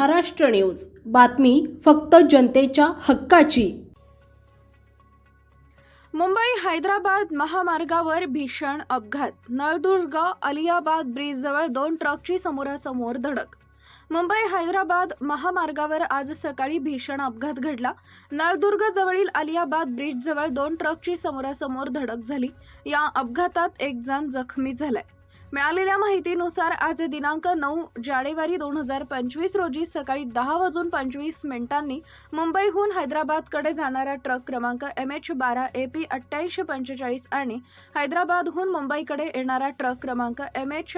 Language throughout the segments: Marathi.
महाराष्ट्र न्यूज. बातमी फक्त जनतेच्या हक्काची. मुंबई हैदराबाद महामार्गावर भीषण अपघात. नळदुर्ग अलियाबाद ब्रिजजवळ दोन ट्रकची समोरासमोर धडक. मुंबई हैदराबाद महामार्गावर आज सकाळी भीषण अपघात घडला. नळदुर्ग जवळील अलियाबाद ब्रिजजवळ दोन ट्रकची समोरासमोर धडक झाली. या अपघातात एक जण जखमी झालाय. मिळालेल्या माहितीनुसार आज दिनांक नऊ जानेवारी दोन हजार पंचवीस रोजी सकाळी दहा वाजून पंचवीस मिनिटांनी मुंबईहून हैदराबादकडे जाणारा ट्रक क्रमांक एम एच बारा ए पी अठ्ठ्याऐंशी पंचेचाळीस आणि हैदराबादहून मुंबईकडे येणारा ट्रक क्रमांक एम एच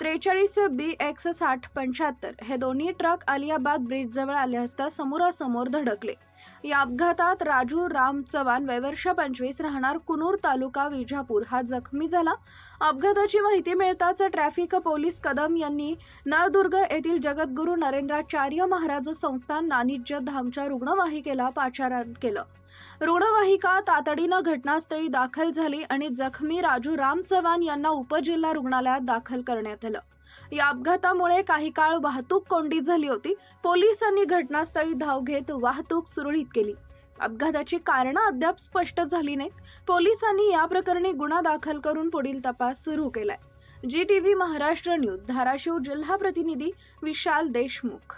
त्रेचाळीस बी एक्स साठ पंच्याहत्तर हे दोन्ही ट्रक अलियाबाद ब्रिजजवळ आले असता समोरासमोर धडकले. या अपघातात राजू राम चव्हाण वयवर्ष पंचवीस राहणार कुनूर तालुका विजापूर. हा जखमी झाला. अपघाताची माहिती मिळताच ट्रॅफिक पोलीस कदम यांनी नळदुर्ग येथील जगद्गुरू नरेंद्राचार्य महाराज संस्थान नानिज्य धामच्या रुग्णवाहिकेला पाचारण केलं. रुग्णवाहिका तातडीनं घटनास्थळी दाखल झाली आणि जखमी राजू राम चव्हाण यांना उपजिल्हा रुग्णालयात दाखल करण्यात आलं. या अपघातामुळे काही काळ वाहतूक कोंडी झाली होती. पोलिसांनी घटनास्थळी धाव घेत वाहतूक सुरळीत केली. अपघाताची कारणं अद्याप स्पष्ट झाली नाहीत. पोलिसांनी या प्रकरणी गुन्हा दाखल करून पुढील तपास सुरू केलाय. G TV Maharashtra news Dharashiv जिल्हा प्रतिनिधी विशाल देशमुख.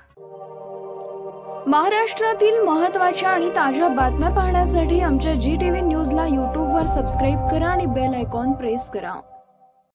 महाराष्ट्रातील महत्त्वाच्या आणि ताज्या बातम्या पाहण्यासाठी आमच्या जी टी व्ही न्यूजला यूट्यूबवर सबस्क्राईब करा आणि बेल आयकॉन प्रेस करा.